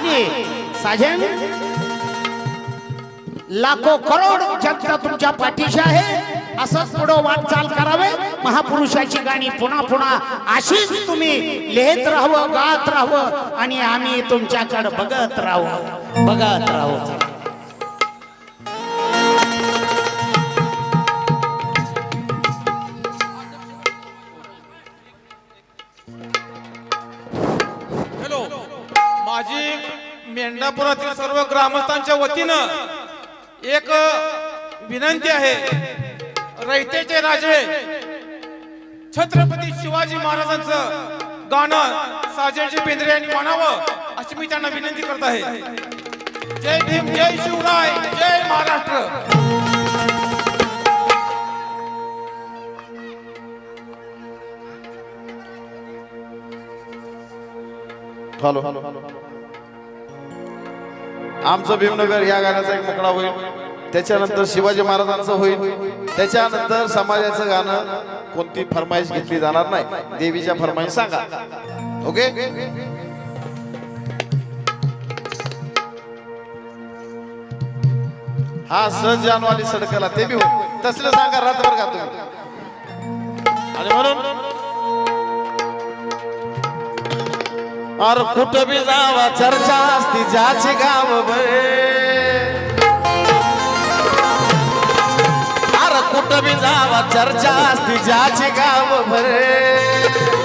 आणि साजन लाखो करोड जनता तुमच्या पाठीशी आहे. असंच पुढं वाटचाल करावे. महापुरुषाची गाणी पुन्हा पुन्हा अशीच तुम्ही लिहित राहावं गात राहावं आणि आम्ही तुमच्याकडे बघत राहू बघत राहू माझी मेंढापुरातील सर्व ग्रामस्थांच्या वतीनं एक विनंती आहे. रयतेचे राजे छत्रपती शिवाजी महाराजांचं गाणं साजेजी बेंद्रे यांनी म्हणावं अशी मी त्यांना विनंती करत आहे. जय भीम जय शिवराय जय महाराष्ट्र. हॅलो. आमचं भीमनगर या गाण्याचा एक मुकडा होईल. त्याच्यानंतर शिवाजी महाराजांचं होईल. त्याच्यानंतर समाजाचं गाणं कोणती फरमाईश घेतली जाणार नाही. देवीच्या फरमाईश सांगा. ओके? हा सहज जानवाली सडकला ते बी होईल. तसलं सांगा रात्रभर का तुम्ही आणि म्हणून अर कुठं बी जावा चर्चा असती ज्याचे गाव बरे अर कुठं बी जावा चर्चा असती ज्याचे गाव भरे.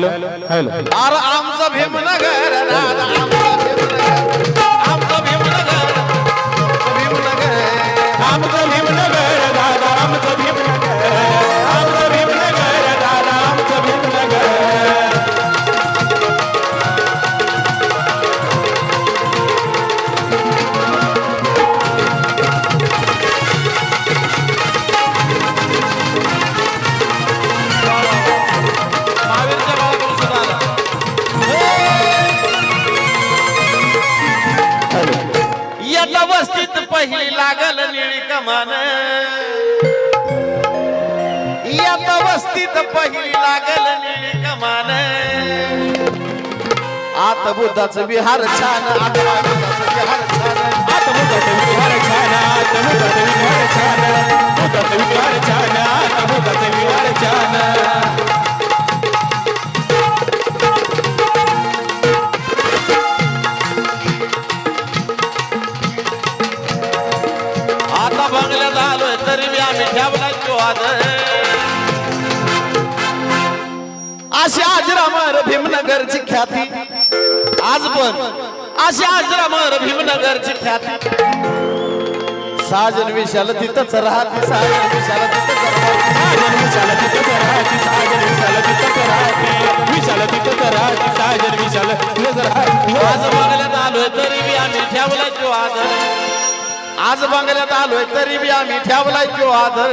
हॅलो. हॅलो अरे आमचं भीमनगर पहिली लागल निळी कमान. या वस्तीत पहिली लागल निळी कमान. आत बुद्धाचं विहार छान आत बुद्धाच विहार छान आत बुद्धाच आता बंगल्यात आलोय तरी बी आम्ही ठेवला आदर अशी आजरामर भीमनगरची ख्याती. आज पण अशी आजरामर भीमनगरची ख्याती. साजन विशाल तिथंच राहते साजन विशाल तिथंच राहते. साजन विशाल तिथं राहते साजन विशाल तिथं राहते. विशाल तिथं राहते साजन विशाल राहते. आज बंगल्यात आलोय तरी बी आम्ही तो आदर आज बंगल्यात आलोय तरी बी आम्ही ठेवलाय तो आदर.